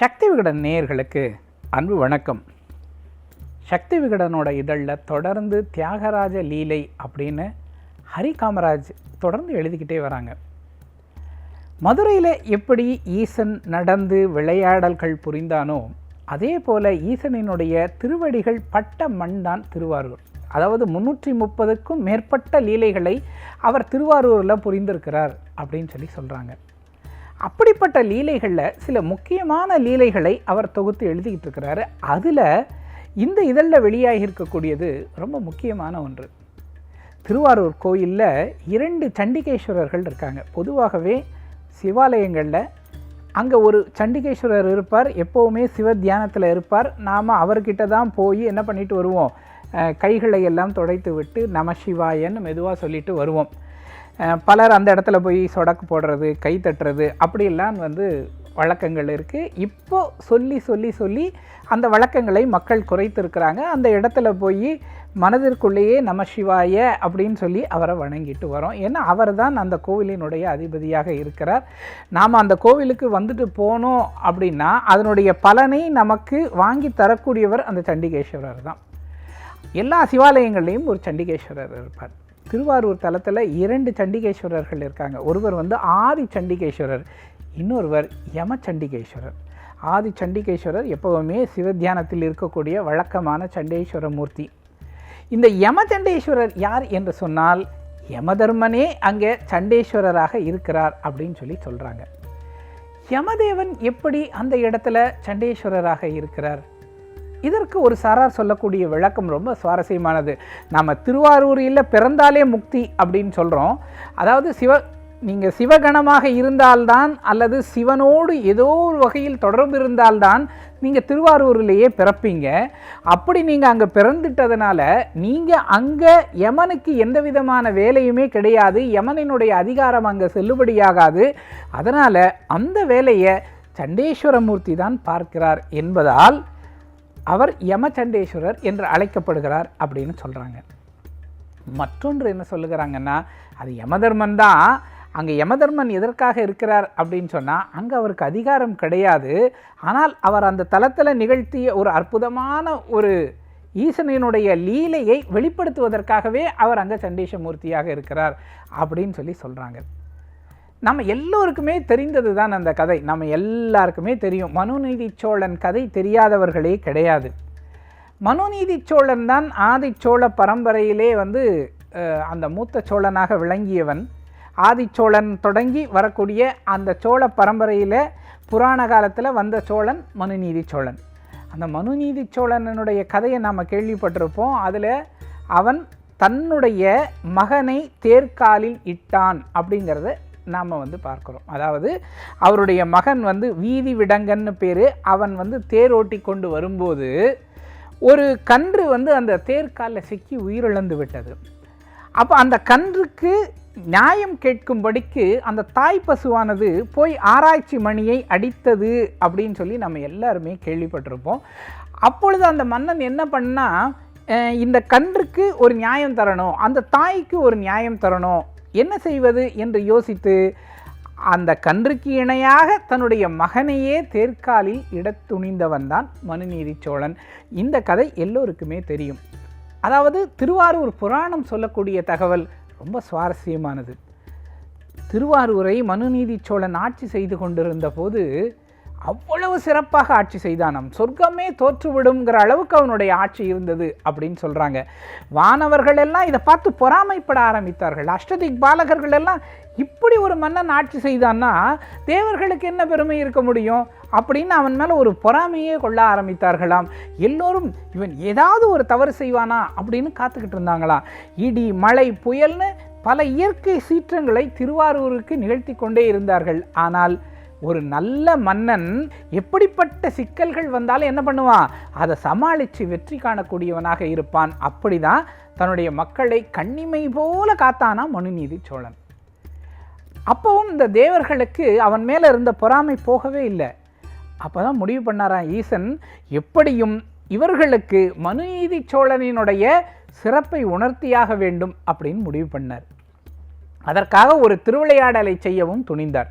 சக்தி விகடன் நேயர்களுக்கு அன்பு வணக்கம். சக்தி விகடனோட இதழில் தொடர்ந்து தியாகராஜ லீலை அப்படின்னு ஹரி காமராஜ் தொடர்ந்து எழுதிக்கிட்டே வராங்க. மதுரையில் எப்படி ஈசன் நடந்து விளையாடல்கள் புரிந்தானோ அதே போல் ஈசனினுடைய திருவடிகள் பட்ட மண் தான் திருவாரூர். அதாவது முந்நூற்றி முப்பதுக்கும் மேற்பட்ட லீலைகளை அவர் திருவாரூரில் புரிந்திருக்கிறார் அப்படின்னு சொல்லி சொல்கிறாங்க அப்படிப்பட்ட லீலைகளில் சில முக்கியமான லீலைகளை அவர் தொகுத்து எழுதிக்கிட்டு இருக்கிறாரு. அதில் இந்த இதழில் வெளியாகி இருக்கக்கூடியது ரொம்ப முக்கியமான ஒன்று. திருவாரூர் கோயிலில் இரண்டு சண்டிகேஸ்வரர்கள் இருக்காங்க. பொதுவாகவே சிவாலயங்களில் அங்கே ஒரு சண்டிகேஸ்வரர் இருப்பார் எப்போவுமே சிவ தியானத்தில் இருப்பார். நாம் அவர்கிட்ட தான் போய் என்ன பண்ணிட்டு வருவோம்? கைகளை எல்லாம் துடைத்து விட்டு நம சிவாயன்னு மெதுவாக சொல்லிட்டு வருவோம். பலர் அந்த இடத்துல போய் சொடக்கு போடுறது கை தட்டுறது அப்படியெல்லாம் வந்து வழக்கங்கள் இருக்குது இப்போ சொல்லி சொல்லி சொல்லி அந்த வழக்கங்களை மக்கள் குறைத்திருக்கிறாங்க. அந்த இடத்துல போய் மனதிற்குள்ளேயே நம சிவாய அப்படின்னு சொல்லி அவரை வணங்கிட்டு வரோம். ஏன்னா அவர் தான் அந்த கோவிலினுடைய அதிபதியாக இருக்கிறார். நாம் அந்த கோவிலுக்கு வந்துட்டு போனோம் அப்படின்னா அதனுடைய பலனை நமக்கு வாங்கி தரக்கூடியவர் அந்த சண்டிகேஸ்வரர் தான். எல்லா சிவாலயங்கள்லேயும் ஒரு சண்டிகேஸ்வரர் இருப்பார். திருவாரூர் தலத்தில் இரண்டு சண்டிகேஸ்வரர்கள் இருக்காங்க. ஒருவர் வந்து ஆதி சண்டிகேஸ்வரர் இன்னொருவர் யம சண்டிகேஸ்வரர். ஆதி சண்டிகேஸ்வரர் எப்பவுமே சிவத்தியானத்தில் இருக்கக்கூடிய வழக்கமான சண்டேஸ்வர மூர்த்தி இந்த யம சண்டேஸ்வரர் யார் என்று சொன்னால் யமதர்மனே அங்கே சண்டேஸ்வரராக இருக்கிறார் அப்படின்னு சொல்லி சொல்கிறாங்க யமதேவன் எப்படி அந்த இடத்துல சண்டேஸ்வரராக இருக்கிறார்? இதற்கு ஒரு சாரார் சொல்லக்கூடிய விளக்கம் ரொம்ப சுவாரஸ்யமானது. நம்ம திருவாரூரில் பிறந்தாலே முக்தி அப்படின்னு சொல்கிறோம் அதாவது சிவ நீங்கள் சிவகணமாக இருந்தால்தான் அல்லது சிவனோடு ஏதோ ஒரு வகையில் தொடர்பு இருந்தால்தான் நீங்கள் திருவாரூர்லேயே பிறப்பீங்க. அப்படி நீங்கள் அங்கே பிறந்துட்டதுனால நீங்கள் அங்கே யமனுக்கு எந்த விதமான வேலையுமே கிடையாது. யமனினுடைய அதிகாரம் அங்கே செல்லுபடியாகாது. அதனால் அந்த வேலையை சண்டேஸ்வரமூர்த்தி தான் பார்க்கிறார் என்பதால் அவர் யமச்சண்டேஸ்வரர் என்று அழைக்கப்படுகிறார் அப்படின்னு சொல்கிறாங்க மற்றொன்று என்ன சொல்லுகிறாங்கன்னா அது யமதர்மன் தான் அங்கே யமதர்மன் எதற்காக இருக்கிறார் அப்படின்னு சொன்னால் அங்கே அவருக்கு அதிகாரம் கிடையாது. ஆனால் அவர் அந்த தளத்தில் நிகழ்த்திய ஒரு அற்புதமான ஒரு ஈசனினுடைய லீலையை வெளிப்படுத்துவதற்காகவே அவர் அங்கே சண்டேசமூர்த்தியாக இருக்கிறார் அப்படின்னு சொல்லி சொல்கிறாங்க நம்ம எல்லோருக்குமே தெரிந்தது தான் அந்த கதை. நம்ம எல்லாருக்குமே தெரியும். மனுநீதி சோழன் கதை தெரியாதவர்களே கிடையாது. மனுநீதி சோழன் தான் ஆதி சோழ பரம்பரையிலே வந்து அந்த மூத்த சோழனாக விளங்கியவன். ஆதிச்சோழன் தொடங்கி வரக்கூடிய அந்த சோழ பரம்பரையில் புராண காலத்தில் வந்த சோழன் மனுநீதி சோழன் அந்த மனுநீதி சோழனனுடைய கதையை நாம் கேள்விப்பட்டிருப்போம். அதில் அவன் தன்னுடைய மகனை தேர்காலில் இட்டான் அப்படிங்கிறத நாம் வந்து பார்க்குறோம். அதாவது அவருடைய மகன் வந்து வீதி விடங்கன்னு பேர் அவன் வந்து தேரோட்டி கொண்டு வரும்போது ஒரு கன்று வந்து அந்த தேர்காலில் சிக்கி உயிரிழந்து விட்டது. அப்போ அந்த கன்றுக்கு நியாயம் கேட்கும்படிக்கு அந்த தாய் பசுவானது போய் ஆராய்ச்சி மணியை அடித்தது அப்படின்னு சொல்லி நம்ம எல்லாருமே கேள்விப்பட்டிருப்போம். அப்பொழுது அந்த மன்னன் என்ன பண்ணால் இந்த கன்றுக்கு ஒரு நியாயம் தரணும் அந்த தாய்க்கு ஒரு நியாயம் தரணும் என்ன செய்வது என்று யோசித்து அந்த கன்றுக்கு இணையாக தன்னுடைய மகனையே தேர்காலில் இடத் துணிந்தவன் தான் மனுநீதி சோழன். இந்த கதை எல்லோருக்குமே தெரியும். அதாவது திருவாரூர் புராணம் சொல்லக்கூடிய தகவல் ரொம்ப சுவாரஸ்யமானது. திருவாரூரை மனுநீதி சோழன் ஆட்சி செய்து கொண்டிருந்த போது அவ்வளவு சிறப்பாக ஆட்சி செய்தானாம். சொர்க்கமே தோற்றுவிடுங்கிற அளவுக்கு அவனுடைய ஆட்சி இருந்தது அப்படின்னு சொல்கிறாங்க வானவர்கள் எல்லாம் இதை பார்த்து பொறாமைப்பட ஆரம்பித்தார்கள். அஷ்டதிக் பாலகர்கள் எல்லாம் இப்படி ஒரு மன்னன் ஆட்சி செய்தான்னா தேவர்களுக்கு என்ன பெருமை இருக்க முடியும்? அப்படின்னு அவன் மேலே ஒரு பொறாமையே கொள்ள ஆரம்பித்தார்களாம். எல்லோரும் இவன் ஏதாவது ஒரு தவறு செய்வானா அப்படின்னு காத்துக்கிட்டு இருந்தாங்களாம் இடி மழை புயல்னு பல இயற்கை சீற்றங்களை திருவாரூருக்கு நிகழ்த்தி கொண்டே இருந்தார்கள். ஆனால் ஒரு நல்ல மன்னன் எப்படிப்பட்ட சிக்கல்கள் வந்தாலும் என்ன பண்ணுவான்? அதை சமாளித்து வெற்றி காணக்கூடியவனாக இருப்பான். அப்படிதான் தன்னுடைய மக்களை கண்ணிமை போல காத்தானா மனுநீதி சோழன். அப்பவும் இந்த தேவர்களுக்கு அவன் மேலே இருந்த பொறாமை போகவே இல்லை. அப்போ தான் முடிவு பண்ணாராம் ஈசன் எப்படியும் இவர்களுக்கு மனுநீதி சோழனினுடைய சிறப்பை உணர்த்தியாக வேண்டும் அப்படின்னு முடிவு பண்ணார். அதற்காக ஒரு திருவிளையாடலை செய்யவும் துணிந்தார்.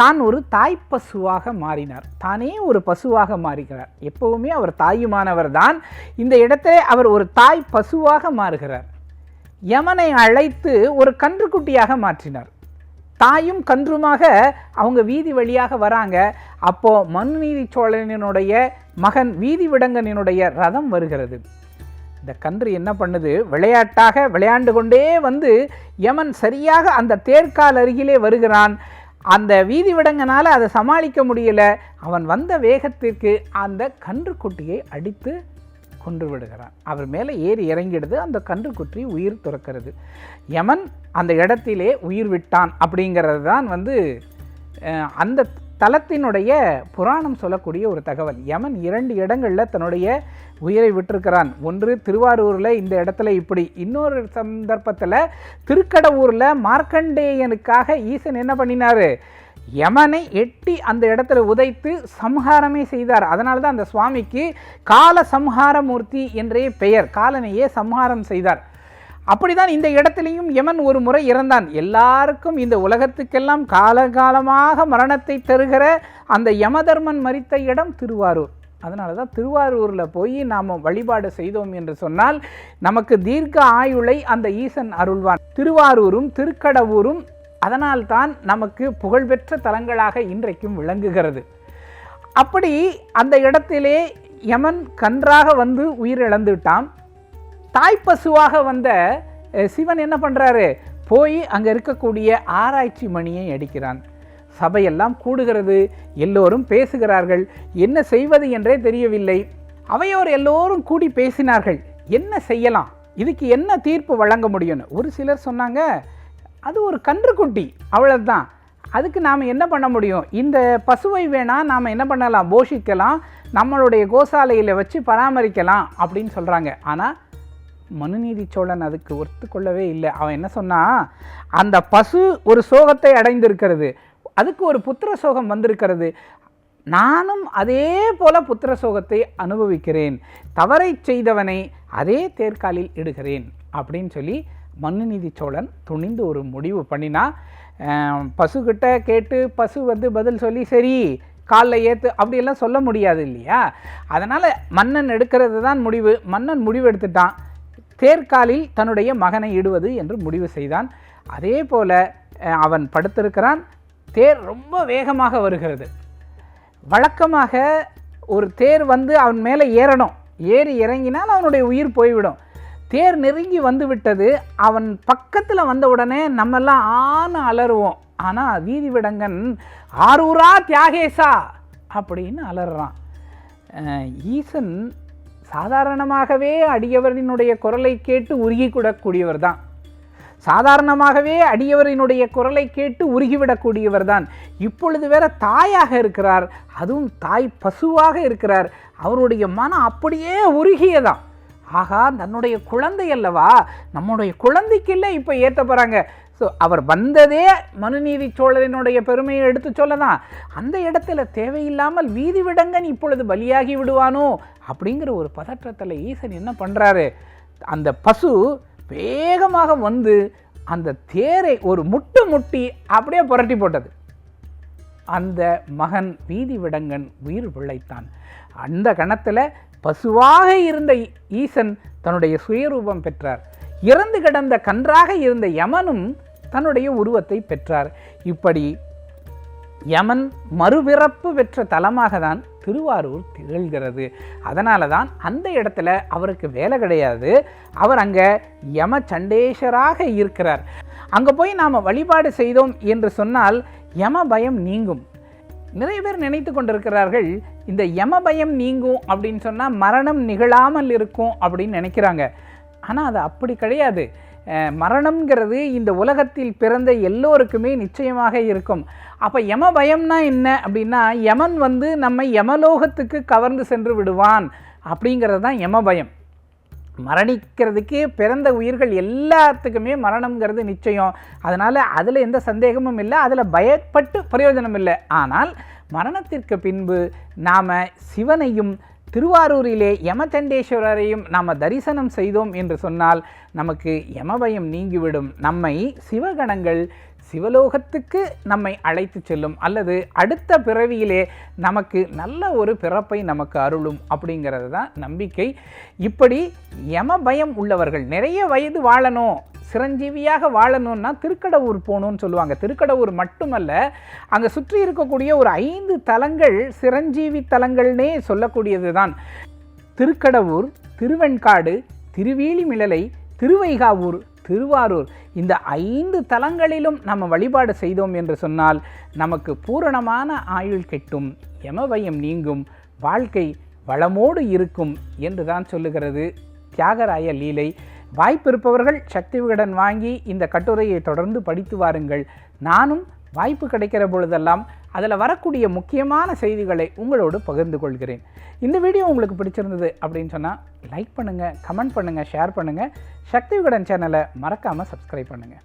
தான் ஒரு தாய் பசுவாக மாறினார். தானே ஒரு பசுவாக மாறுகிறார். எப்பவுமே அவர் தாயுமானவர் தான். இந்த இடத்தை அவர் ஒரு தாய் பசுவாக மாறுகிறார். யமனை அழைத்து ஒரு கன்றுக்குட்டியாக மாற்றினார். தாயும் கன்றுமாக அவங்க வீதி வழியாக வராங்க. அப்போது மனுநீதி சோழனினுடைய மகன் வீதி விடங்கனினுடைய ரதம் வருகிறது. இந்த கன்று என்ன பண்ணுது? விளையாட்டாக விளையாண்டு கொண்டே வந்து யமன் சரியாக அந்த தேர்கால் அருகிலே வருகிறான். அந்த வீதி விடங்கனால் அதை சமாளிக்க முடியல. அவன் வந்த வேகத்திற்கு அந்த கன்றுக்குட்டியை அடித்து கொன்று விடுகிறான். அவர் மேலே ஏறி இறங்கிடுது. அந்த கன்றுக்குட்டி உயிர் துறக்கிறது. யமன் அந்த இடத்திலே உயிர் விட்டான் அப்படிங்கிறது தான் வந்து அந்த தலத்தினுடைய புராணம் சொல்லக்கூடிய ஒரு தகவல். யமன் இரண்டு இடங்களில் தன்னுடைய உயிரை விட்டிருக்கிறான். ஒன்று திருவாரூரில் இந்த இடத்துல இப்படி. இன்னொரு சந்தர்ப்பத்தில் திருக்கடவூரில் மார்க்கண்டேயனுக்காக ஈசன் என்ன பண்ணினார்? யமனை எட்டி அந்த இடத்துல உதைத்து சம்ஹாரமே செய்தார். அதனால தான் அந்த சுவாமிக்கு கால சம்ஹாரமூர்த்தி என்றே பெயர். காலனையே சம்ஹாரம் செய்தார். அப்படிதான் இந்த இடத்திலையும் யமன் ஒரு முறை இறந்தான். எல்லாருக்கும் இந்த உலகத்துக்கெல்லாம் காலகாலமாக மரணத்தை தருகிற அந்த யமதர்மன் மறித்த இடம் திருவாரூர். அதனால தான் திருவாரூரில் போய் நாம் வழிபாடு செய்தோம் என்று சொன்னால் நமக்கு தீர்க்க ஆயுளை அந்த ஈசன் அருள்வான். திருவாரூரும் திருக்கடவூரும் அதனால்தான் நமக்கு புகழ்பெற்ற தலங்களாக இன்றைக்கும் விளங்குகிறது. அப்படி அந்த இடத்திலே யமன் கன்றாக வந்து உயிரிழந்துட்டான். தாய்ப்பசுவாக வந்த சிவன் என்ன பண்ணுறாரு போய் அங்கே இருக்கக்கூடிய ஆராய்ச்சி மணியை அடிக்கிறான். சபையெல்லாம் கூடுகிறது எல்லோரும் பேசுகிறார்கள். என்ன செய்வது என்றே தெரியவில்லை. அவையோர் எல்லோரும் கூடி பேசினார்கள். என்ன செய்யலாம்? இதுக்கு என்ன தீர்ப்பு வழங்க முடியும்னு. ஒரு சிலர் சொன்னாங்க அது ஒரு கன்றுக்குட்டி அவ்வளோதான் அதுக்கு நாம் என்ன பண்ண முடியும்? இந்த பசுவை வேணால் நாம் என்ன பண்ணலாம்? போஷிக்கலாம். நம்மளுடைய கோசாலையில் வச்சு பராமரிக்கலாம். அப்படின்னு சொல்கிறாங்க ஆனால் மனுநீதி சோழன் அதுக்கு ஒத்துக்கொள்ளவே இல்லை. அவன் என்ன சொன்னான் அந்த பசு ஒரு சோகத்தை அடைந்திருக்கிறது. அதுக்கு ஒரு புத்திர சோகம் வந்திருக்கிறது. நானும் அதே போல புத்திர சோகத்தை அனுபவிக்கிறேன். தவறை செய்தவனை அதே தேர்காலில் இடுகிறேன் அப்படின்னு சொல்லி மனுநீதி சோழன் துணிந்து ஒரு முடிவு பண்ணினா பசுக்கிட்ட கேட்டு பசு வந்து பதில் சொல்லி சரி காலில் ஏற்று அப்படியெல்லாம் சொல்ல முடியாது இல்லையா? அதனால் மன்னன் எடுக்கிறது தான் முடிவு. மன்னன் முடிவு எடுத்துட்டான் தேர்காலில் தன்னுடைய மகனை இடுவது என்று முடிவு செய்தான். அதே போல அவன் படுத்திருக்கிறான். தேர் ரொம்ப வேகமாக வருகிறது. வழக்கமாக ஒரு தேர் வந்து அவன் மேலே ஏறணும். ஏறி இறங்கினால் அவனுடைய உயிர் போய்விடும். தேர் நெருங்கி வந்து விட்டது அவன் பக்கத்தில் வந்த உடனே நம்மெல்லாம் ஆன அலறுவோம். ஆனால் வீதி விடங்கன் ஆரூரா தியாகேசா! அப்படின்னு அலறான். ஈசன் சாதாரணமாகவே அடியவரினுடைய குரலை கேட்டு உருகிக்கூடக்கூடியவர் தான் சாதாரணமாகவே அடியவரினுடைய குரலை கேட்டு உருகிவிடக்கூடியவர் தான் இப்பொழுது வேற தாயாக இருக்கிறார். அதுவும் தாய் பசுவாக இருக்கிறார். அவருடைய மனம் அப்படியே உருகியதான் ஆகா தன்னுடைய குழந்தை அல்லவா? நம்முடைய குழந்தைக்கு இல்லை இப்போ ஏற்ற போகிறாங்க ஸோ அவர் வந்ததே மனுநீதி சோழரினுடைய பெருமையை எடுத்து சொல்லதான். அந்த இடத்துல தேவையில்லாமல் வீதி விடங்கன் இப்பொழுது பலியாகி விடுவானோ அப்படிங்கிற ஒரு பதற்றத்தில் ஈசன் என்ன பண்ணுறாரு அந்த பசு வேகமாக வந்து அந்த தேரை ஒரு முட்டு முட்டி அப்படியே புரட்டி போட்டது. அந்த மகன் வீதி விடங்கன் உயிர் பிழைத்தான். அந்த கணத்தில் பசுவாக இருந்த ஈசன் தன்னுடைய சுயரூபம் பெற்றார். இறந்து கிடந்த கன்றாக இருந்த யமனும் தன்னுடைய உருவத்தை பெற்றார். இப்படி யமன் மறுபிறப்பு பெற்ற தலமாக தான் திருவாரூர் திகழ்கிறது. அதனால தான் அந்த இடத்துல அவருக்கு வேலை கிடையாது. அவர் அங்கே யம சண்டேஸ்வராக இருக்கிறார். அங்கே போய் நாம் வழிபாடு செய்தோம் என்று சொன்னால் யம பயம் நீங்கும். நிறைய பேர் நினைத்து கொண்டிருக்கிறார்கள் இந்த யம பயம் நீங்கும் அப்படின்னு சொன்னால் மரணம் நிகழாமல் இருக்கும் அப்படின்னு நினைக்கிறாங்க. ஆனால் அது அப்படி கிடையாது. மரணம்ங்கிறது இந்த உலகத்தில் பிறந்த எல்லோருக்குமே நிச்சயமாக இருக்கும். அப்போ யம பயம்னா என்ன? அப்படின்னா யமன் வந்து நம்மை யமலோகத்துக்கு கவர்ந்து சென்று விடுவான். அப்படிங்கிறது தான் யம பயம். மரணிக்கிறதுக்கு பிறந்த உயிர்கள் எல்லாத்துக்குமே மரணம்ங்கிறது நிச்சயம். அதனால் அதில் எந்த சந்தேகமும் இல்லை அதில் பயப்பட்டு பிரயோஜனம் இல்லை. ஆனால் மரணத்திற்கு பின்பு நாம் சிவனையும் திருவாரூரிலே யமச்சண்டேஸ்வரரையும் நாம் தரிசனம் செய்தோம் என்று சொன்னால் நமக்கு யமபயம் நீங்கிவிடும். நம்மை சிவகணங்கள் சிவலோகத்துக்கு நம்மை அழைத்து செல்லும் அல்லது அடுத்த பிறவியிலே நமக்கு நல்ல ஒரு பிறப்பை நமக்கு அருளும் அப்படிங்கிறது தான் நம்பிக்கை. இப்படி யம பயம் உள்ளவர்கள் நிறைய வயது வாழணும் சிரஞ்சீவியாக வாழணும்னா திருக்கடவுர் போகணும்னு சொல்லுவாங்க. திருக்கடவுர் மட்டுமல்ல அங்கே சுற்றி இருக்கக்கூடிய ஒரு ஐந்து தலங்கள் சிரஞ்சீவி தலங்கள்னே சொல்லக்கூடியது தான். திருக்கடவுர் திருவெண்காடு திருவேலிமிழலை திருவைகாவூர் திருவாரூர். இந்த ஐந்து தலங்களிலும் நம்ம வழிபாடு செய்தோம் என்று சொன்னால் நமக்கு பூரணமான ஆயுள் கெட்டும் எமவயம் நீங்கும் வாழ்க்கை வளமோடு இருக்கும் என்று தான் சொல்லுகிறது தியாகராய லீலை. வாய்ப்பிருப்பவர்கள் சக்தி விகடன் வாங்கி இந்த கட்டுரையை தொடர்ந்து படித்து வாருங்கள். நானும் வாய்ப்பு கிடைக்கிற பொழுதெல்லாம் அதில் வரக்கூடிய முக்கியமான செய்திகளை உங்களோடு பகிர்ந்து கொள்கிறேன். இந்த வீடியோ உங்களுக்கு பிடிச்சிருந்தது அப்படின்னு சொன்னால் லைக் பண்ணுங்கள் கமெண்ட் பண்ணுங்கள் ஷேர் பண்ணுங்கள் சக்தி விகடன் சேனலை மறக்காமல் சப்ஸ்கிரைப் பண்ணுங்கள்